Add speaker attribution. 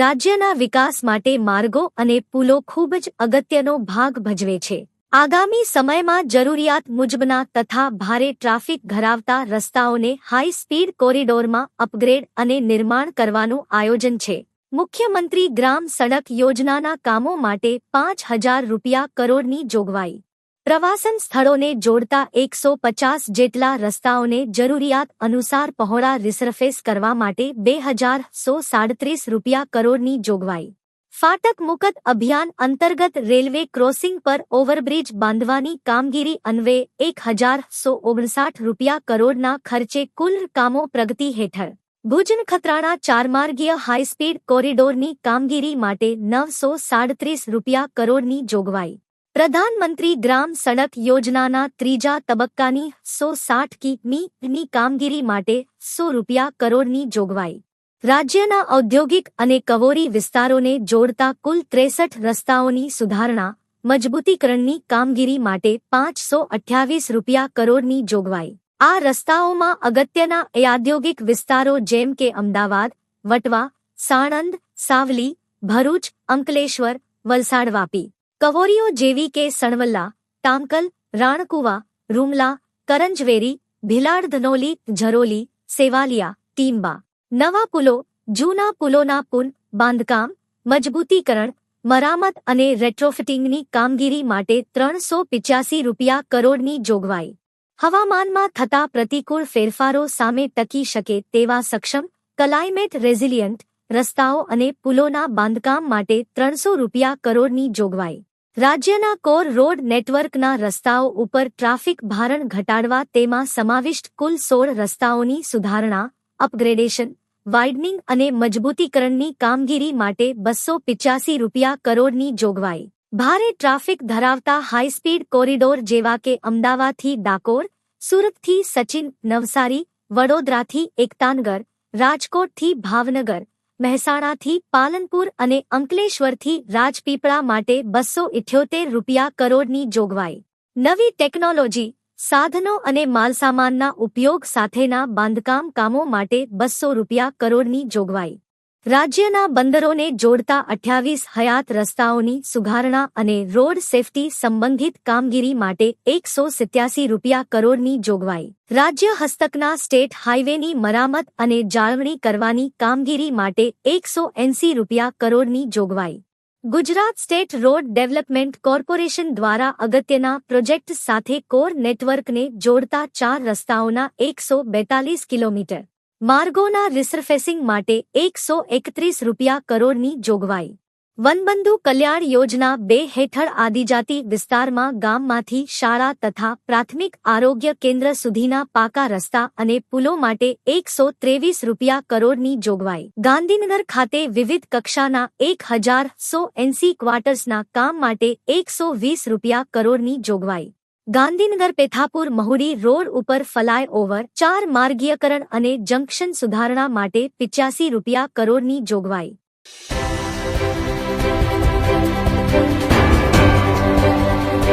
Speaker 1: રાજ્યના વિકાસ માટે માર્ગો અને પુલો ખૂબ જ અગત્યનો ભાગ ભજવે છે. આગામી સમયમાં જરૂરિયાત મુજબના તથા ભારે ટ્રાફિક ધરાવતા રસ્તાઓને હાઈ સ્પીડ કોરિડોરમાં અપગ્રેડ અને નિર્માણ કરવાનું આયોજન છે. મુખ્યમંત્રી ગ્રામ સડક યોજનાના કામો માટે પાંચ હજાર રૂપિયા કરોડની જોગવાઈ. પ્રવાસન સ્થળોને જોડતા એકસો પચાસ જેટલા રસ્તાઓને જરૂરિયાત અનુસાર પહોળા રિસરફેસ કરવા માટે બે હજાર સો સાડત્રીસ રૂપિયા કરોડની જોગવાઈ. ફાટક મુકત અભિયાન અંતર્ગત રેલવે ક્રોસિંગ પર ઓવરબ્રિજ બાંધવાની કામગીરી અન્વયે એક હજાર સો ઓગણસાઠ રૂપિયા કરોડના ખર્ચે કુલ કામો પ્રગતિ હેઠળ. ભુજન ખતરાણા ચારમાર્ગીય હાઈસ્પીડ કોરિડોરની કામગીરી માટે નવસો સાડત્રીસ રૂપિયા કરોડની જોગવાઈ. પ્રધાનમંત્રી ગ્રામ સડક યોજનાના ત્રીજા તબક્કાની સો સાઠ કિમીની કામગીરી માટે સો રૂપિયા કરોડની જોગવાઈ. રાજ્યના ઔદ્યોગિક અને કવોરી વિસ્તારોને જોડતા કુલ ત્રેસઠ રસ્તાઓની સુધારણા, મજબૂતીકરણની કામગીરી માટે પાંચસો અઠ્યાવીસ રૂપિયા કરોડની જોગવાઈ. આ રસ્તાઓમાં અગત્યના ઔદ્યોગિક વિસ્તારો જેમ કે અમદાવાદ, વટવા, સાણંદ, સાવલી, ભરૂચ, અંકલેશ્વર, વલસાડ વાપી. કવોરીઓ જેવી કે સણવલ્લા ટામકલ રાણકુવા રૂમલા કરંજવેરી, ભિલાડ ધનોલી, ઝરોલી, સેવાલિયા ટીમ્બા નવા પુલો, જૂના પુલોના પુન બાંધકામ, મજબૂતીકરણ, મરામત અને રેટ્રોફિટિંગની કામગીરી માટે ત્રણસો પિચ્યાસી રૂપિયા કરોડની જોગવાઈ. હવામાનમાં થતા પ્રતિકૂળ ફેરફારો સામે ટકી શકે તેવા સક્ષમ, ક્લાઇમેટ રેઝિલિયન્ટ રસ્તાઓ અને પુલોના બાંધકામ માટે ત્રણસો રૂપિયા કરોડની જોગવાઈ. રાજ્યના કોર રોડ નેટવર્કના રસ્તાઓ ઉપર ટ્રાફિક ભારણ ઘટાડવા તેમાં સમાવિષ્ટ કુલ સોળ રસ્તાઓની સુધારણા, અપગ્રેડેશન, વાઇડનિંગ અને મજબૂતીકરણની કામગીરી માટે બસો પિચ્યાસી રૂપિયા કરોડની જોગવાઈ. ભારે ટ્રાફિક ધરાવતા હાઈસ્પીડ કોરિડોર જેવા કે અમદાવાદથી ડાકોર, સુરતથી સચિન, નવસારી, વડોદરાથી એકતાનગર, રાજકોટથી ભાવનગર મહેસાણાથી પાલનપુર અને અંકલેશ્વરથી રાજપીપળા માટે બસો ઇઠ્યોતેર રૂપિયા કરોડની જોગવાઈ. નવી ટેકનોલોજી, સાધનો અને માલસામાનના ઉપયોગ સાથેના બાંધકામ કામો માટે બસો રૂપિયા કરોડની જોગવાઈ. રાજ્યના બંદરોને જોડતા અઠ્યાવીસ હયાત રસ્તાઓની સુધારણા અને રોડ સેફટી સંબંધિત કામગીરી માટે એકસો સિત્યાસી રૂપિયા કરોડની જોગવાઈ. રાજ્ય હસ્તકના સ્ટેટ હાઇવેની મરામત અને જાળવણી કરવાની કામગીરી માટે એકસો એંસી રૂપિયા કરોડની જોગવાઈ. Gujarat state road development corporation દ્વારા અગત્યના પ્રોજેક્ટ સાથે કોર નેટવર્કને જોડતા ચાર રસ્તાઓના એકસો બેતાલીસ કિલોમીટર માર્ગોના રિસરફેસિંગ માટે એકસો એકત્રીસ રૂપિયા કરોડની જોગવાઈ. વનબંધુ કલ્યાણ યોજના બે હેઠળ આદિજાતિ વિસ્તારમાં ગામમાંથી શાળા તથા પ્રાથમિક આરોગ્ય કેન્દ્ર સુધીના પાકા રસ્તા અને પુલો માટે એકસો ત્રેવીસ રૂપિયા કરોડની જોગવાઈ. ગાંધીનગર ખાતે વિવિધ કક્ષાના એક હજાર સો એંસી ક્વાર્ટર્સના કામ માટે એકસો વીસ રૂપિયા કરોડની જોગવાઈ. ગાંધીનગર પેથાપુર મહુડી રોડ ઉપર ફલાય ઓવર, ચાર માર્ગીયકરણ અને જંકશન સુધારણા માટે પિચ્યાસી રૂપિયા કરોડની જોગવાઈ.